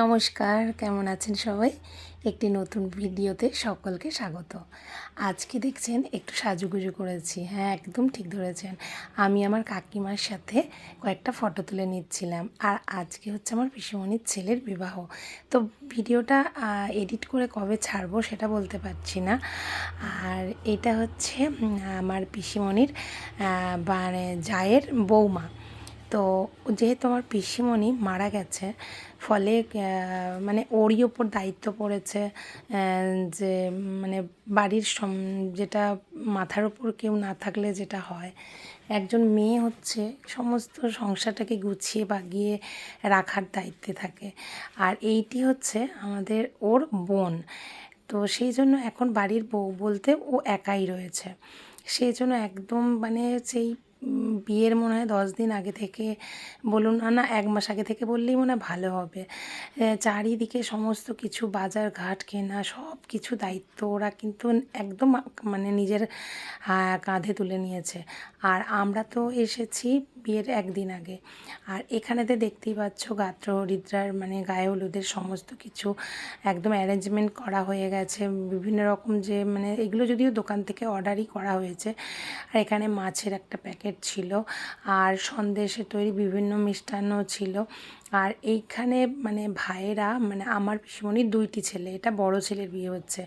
নমস্কার, কেমন আছেন সবাই? একটি নতুন ভিডিওতে সকলকে স্বাগত। আজকে দেখছেন, একটু সাজুগুজু করেছি। হ্যাঁ একদম ঠিক ধরেছেন। আমি আমার কাকিমার সাথে কয়েকটা ফটো তুলে নিচ্ছিলাম। আর আজকে হচ্ছে আমার পিসিমণির ছেলের বিবাহ। তো ভিডিওটা এডিট করে কবে ছাড়বো সেটা বলতে পারছি না। আর এটা হচ্ছে আমার পিসিমণির মানে জায়ের বৌমা। তো যেহেতু আমার পিসিমণি মারা গেছে, ফলে মানে ওরই ওপর দায়িত্ব পড়েছে যে মানে বাড়ির সম, যেটা মাথার ওপর কেউ না থাকলে যেটা হয়। একজন মেয়ে হচ্ছে, সমস্ত সংসারটাকে গুছিয়ে বাগিয়ে রাখার দায়িত্বে থাকে। আর এইটি হচ্ছে আমাদের ওর বোন। তো সেই জন্য এখন বাড়ির বউ বলতে ও একাই রয়েছে। সেই জন্য একদম মানে সেই বিয়ের মনে হয় দশ দিন আগে থেকে বলুন, না না, এক মাস আগে থেকে বললেই মনে হয় ভালো হবে। চারিদিকে সমস্ত কিছু, বাজার ঘাট কেনা, সব কিছু দায়িত্ব ওরা কিন্তু একদম মানে নিজের কাঁধে তুলে নিয়েছে। আর আমরা তো এসেছি বিয়ের একদিন আগে। আর এখানেতে দেখতেই পাচ্ছ গাত্র হরিদ্রার মানে গায়ে হলুদের সমস্ত কিছু একদম অ্যারেঞ্জমেন্ট করা হয়ে গেছে। বিভিন্ন রকম যে মানে এগুলো যদিও দোকান থেকে অর্ডারই করা হয়েছে। আর এখানে মাছের একটা প্যাকেট ছিল আর সন্দেশে তৈরি বিভিন্ন মিষ্টান্ন ছিল। আর এইখানে মানে ভাইয়েরা মানে আমার পিসিমণির দুইটি ছেলে, এটা বড় ছেলের বিয়ে হচ্ছে।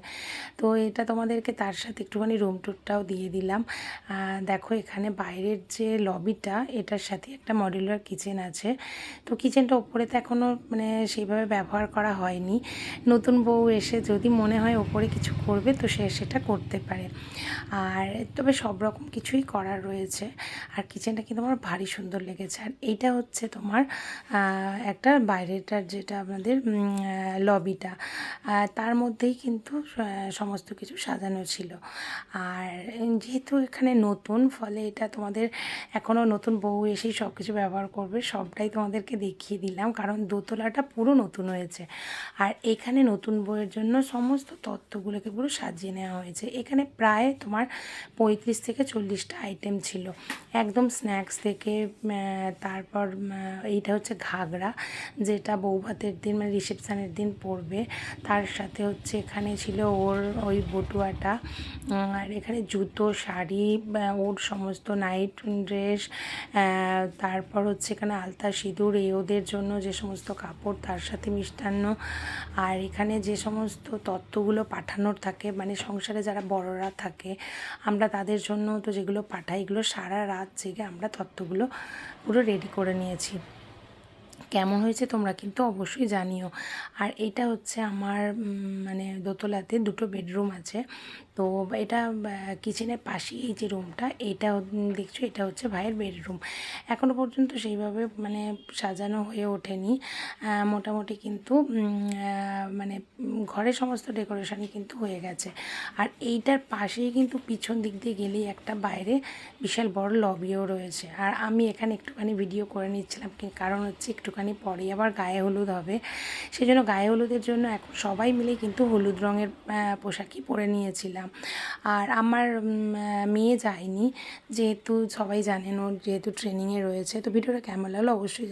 তো এটা তোমাদেরকে তার সাথে একটুখানি রুম টুরটাও দিয়ে দিলাম। দেখো এখানে বাইরের যে লবিটা এটার সাথে একটা মডিউলার কিচেন আছে। তো কিচেনটা ওপরে তো এখনও মানে সেইভাবে ব্যবহার করা হয়নি। নতুন বউ এসে যদি মনে হয় ওপরে কিছু করবে, তো সে সেটা করতে পারে। আর তবে সব রকম কিছুই করার রয়েছে। আর কিচেনটা কিন্তু আমার ভারী সুন্দর লেগেছে। আর এইটা হচ্ছে তোমার একটা বাইরেটার যেটা আমাদের লবিটা তার মধ্যেই কিন্তু সমস্ত কিছু সাজানো ছিল। আর যেহেতু এখানে নতুন, ফলে এটা তোমাদের এখনও নতুন বউ এসেই সব কিছু ব্যবহার করবে, সবটাই তোমাদেরকে দেখিয়ে দিলাম। কারণ দোতলাটা পুরো নতুন হয়েছে। আর এখানে নতুন বউয়ের জন্য সমস্ত তত্ত্বগুলোকে পুরো সাজিয়ে নেওয়া হয়েছে। এখানে প্রায় তোমার পঁয়ত্রিশ থেকে চল্লিশটা আইটেম ছিল। একদম স্ন্যাক্স থেকে তারপর এইটা হচ্ছে ঘাগরা। যেটা বউ ভাতের দিন মানে রিসেপশানের দিন পরবে তার সাথে হচ্ছে এখানে ছিল ওর ওই বটুয়াটা। আর এখানে জুতো, শাড়ি ওর সমস্ত নাইট ড্রেস তারপর হচ্ছে এখানে আলতা সিঁদুর, এই ওদের জন্য যে সমস্ত কাপড়, তার সাথে মিষ্টান্ন। আর এখানে যে সমস্ত তত্ত্বগুলো পাঠানোর থাকে মানে সংসারে যারা বড়রা থাকে, আমরা তাদের জন্য তো যেগুলো পাঠাই, এগুলো সারা রাত জেগে আমরা তত্ত্বগুলো পুরো রেডি করে নিয়েছি। কেমন হয়েছে তোমরা কিন্তু অবশ্যই জানিও। আর এটা হচ্ছে আমার মানে দোতলাতে দুটো বেডরুম আছে। তো এটা কিচেনের পাশেই এই যে রুমটা এটা দেখছ, এটা হচ্ছে ভাইয়ের বেডরুম। এখনও পর্যন্ত সেইভাবে মানে সাজানো হয়ে ওঠেনি। মোটামুটি কিন্তু মানে ঘরের সমস্ত ডেকোরেশনই কিন্তু হয়ে গেছে। আর এইটার পাশেই কিন্তু পিছন দিক দিয়ে গেলেই একটা বাইরে বিশাল বড় লবিও রয়েছে। আর আমি এখানে একটুখানি ভিডিও করে নিচ্ছিলাম কারণ হচ্ছে একটুখানি পরেই আবার গায়ে হলুদ হবে। সেই জন্য গায়ে হলুদের জন্য এখন সবাই মিলে কিন্তু হলুদ রঙের পোশাকই পরে নিয়েছিলাম। আর আমার মেয়ে যায়নি, যেহেতু সবাই জানেন ওর যেহেতু ট্রেনিংয়ে রয়েছে, তো ভিডিওটা কেমন লাগল অবশ্যই